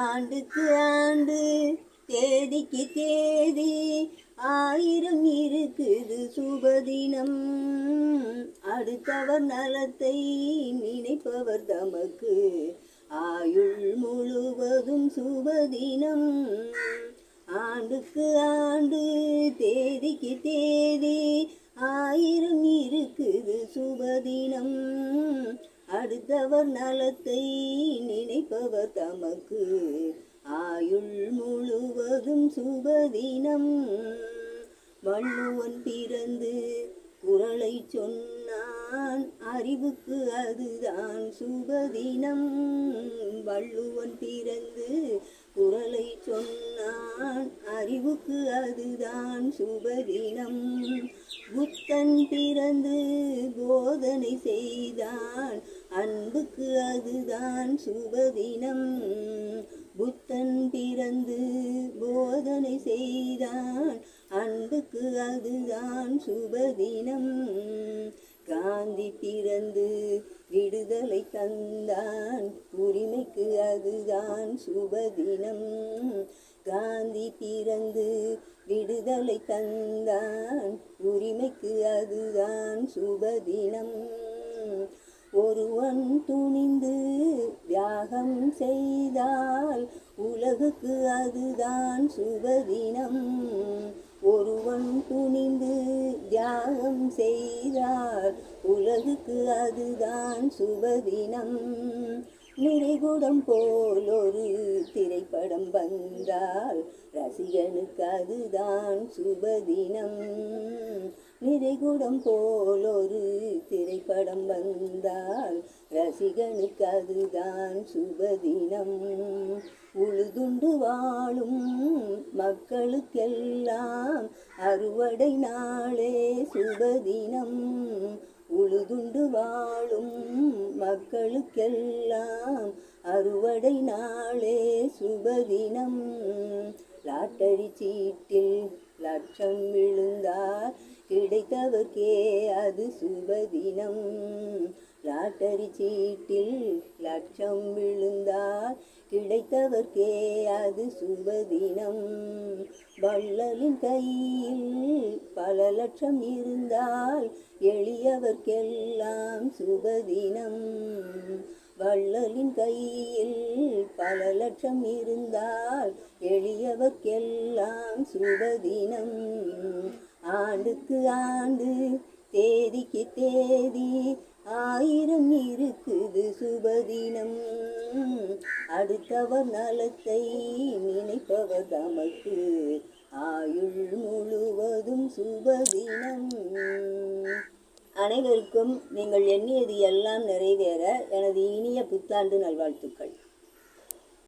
ஆண்டுக்கு ஆண்டு தேதிக்கு தேதி ஆயிரம் இருக்குது சுபதினம். அடுத்தவர் நலத்தை நினைப்பவர் தமக்கு. ஆயுள் முழுவதும் சுபதினம். ஆண்டுக்கு ஆண்டு தேதிக்கு தேதி ஆயிரம் இருக்குது சுபதினம். அடுத்தவர் நலத்தை நினைப்பவர் தமக்கு. ஆயுள் முழுவதும் சுபதினம். வள்ளுவன் பிறந்து குரலை சொன்னான் அறிவுக்கு அதுதான் சுபதினம். வள்ளுவன் பிறந்து குரலை சொன்னான். அறிவுக்கு அதுதான் சுபதினம். புத்தன் பிறந்து போதனை செய்தான். அன்புக்கு அதுதான் சுபதினம். புத்தன் பிறந்து போதனை செய்தான். அன்புக்கு அதுதான் சுபதினம். காந்தி பிறந்து விடுதலை தந்தான். அதுதான் சுபதினம். காந்தி பிறந்து விடுதலை தந்தான். உரிமைக்கு அதுதான் சுபதினம். ஒருவன் துணிந்து தியாகம் செய்தால் உலகுக்கு அதுதான் சுபதினம். ஒருவன் துணிந்து தியாகம் செய்தால் உலகுக்கு அதுதான் சுபதினம். நிறைகுடம் போல் ஒரு திரைப்படம் வந்தால் ரசிகனுக்கு அதுதான் சுபதினம். நிறைகுடம் போல் ஒரு திரைப்படம் வந்தால் ரசிகனுக்கு அதுதான் சுபதினம். உழுதுண்டு வாழும் மக்களுக்கெல்லாம் அறுவடை நாளே சுபதினம். உழுதுண்டு வாழும் மக்களுக்கெல்லாம் அறுவடை நாளே சுபதினம் லாட்டரி சீட்டில் லட்சம் விழுந்தார். கிடைத்தவர்க்கே அது சுபதினம். லாட்டரி சீட்டில் லட்சம் விழுந்தார். கிடைத்தவர்க்கே அது சுபதினம். வள்ளலின் கையில் பல லட்சம் இருந்தால் எளியவர்க்கெல்லாம் சுபதினம். வள்ளலின் கையில் பல லட்சம் இருந்தால் எளியவர்க்கெல்லாம் சுபதினம். ஆண்டுக்கு ஆண்டு தேதிக்கு தேதி ஆயிரம் இருக்குது சுபதினம். அடுத்தவர் நலத்தை நினைப்பவர் தமக்கு ஆயுள் முழுவதும் சுபதினம். அனைவருக்கும் நீங்கள் எண்ணியது எல்லாம் நிறைவேற எனது இனிய புத்தாண்டு நல்வாழ்த்துக்கள்.